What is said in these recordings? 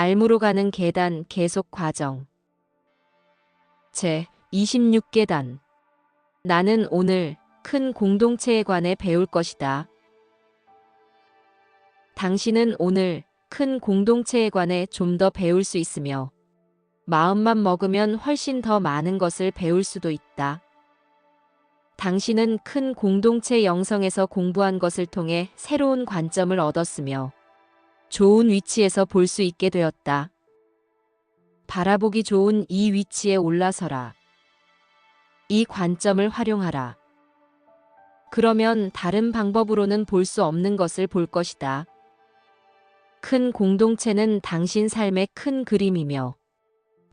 알무로 가는 계단 계속 과정. 제 26계단. 나는 오늘 큰 공동체에 관해 배울 것이다. 당신은 오늘 큰 공동체에 관해 좀 더 배울 수 있으며 마음만 먹으면 훨씬 더 많은 것을 배울 수도 있다. 당신은 큰 공동체 영성에서 공부한 것을 통해 새로운 관점을 얻었으며 좋은 위치에서 볼 수 있게 되었다. 바라보기 좋은 이 위치에 올라서라. 이 관점을 활용하라. 그러면 다른 방법으로는 볼 수 없는 것을 볼 것이다. 큰 공동체는 당신 삶의 큰 그림이며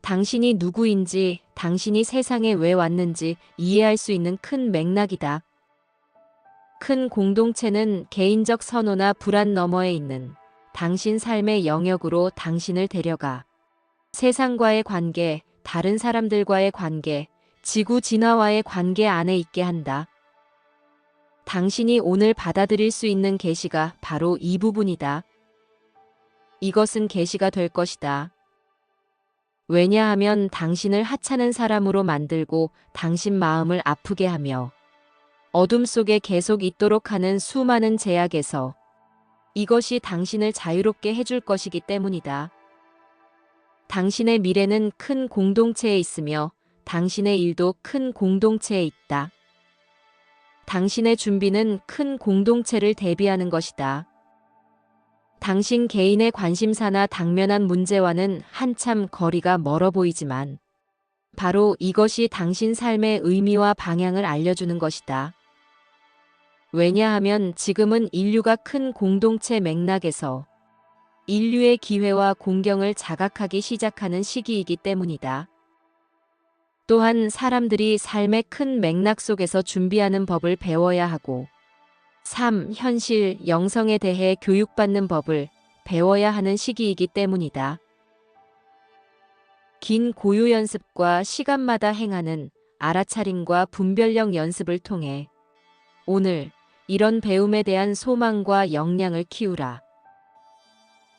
당신이 누구인지, 당신이 세상에 왜 왔는지 이해할 수 있는 큰 맥락이다. 큰 공동체는 개인적 선호나 불안 너머에 있는 당신 삶의 영역으로 당신을 데려가 세상과의 관계, 다른 사람들과의 관계, 지구 진화와의 관계 안에 있게 한다. 당신이 오늘 받아들일 수 있는 계시가 바로 이 부분이다. 이것은 계시가 될 것이다. 왜냐하면 당신을 하찮은 사람으로 만들고 당신 마음을 아프게 하며 어둠 속에 계속 있도록 하는 수많은 제약에서 이것이 당신을 자유롭게 해줄 것이기 때문이다. 당신의 미래는 큰 공동체에 있으며 당신의 일도 큰 공동체에 있다. 당신의 준비는 큰 공동체를 대비하는 것이다. 당신 개인의 관심사나 당면한 문제와는 한참 거리가 멀어 보이지만 바로 이것이 당신 삶의 의미와 방향을 알려주는 것이다. 왜냐하면 지금은 인류가 큰 공동체 맥락에서 인류의 기회와 공경을 자각하기 시작하는 시기이기 때문이다. 또한 사람들이 삶의 큰 맥락 속에서 준비하는 법을 배워야 하고 3. 현실, 영성에 대해 교육받는 법을 배워야 하는 시기이기 때문이다. 긴 고유 연습과 시간마다 행하는 알아차림과 분별력 연습을 통해 오늘 이런 배움에 대한 소망과 역량을 키우라.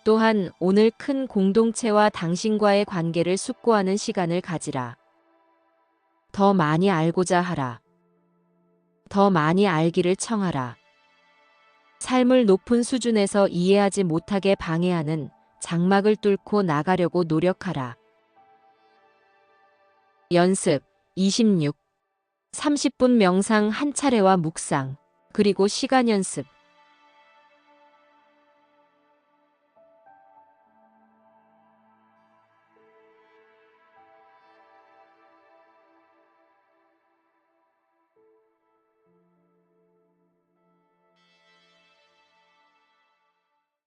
또한 오늘 큰 공동체와 당신과의 관계를 숙고하는 시간을 가지라. 더 많이 알고자 하라. 더 많이 알기를 청하라. 삶을 높은 수준에서 이해하지 못하게 방해하는 장막을 뚫고 나가려고 노력하라. 연습 26 30분 명상 한 차례와 묵상 그리고 시간 연습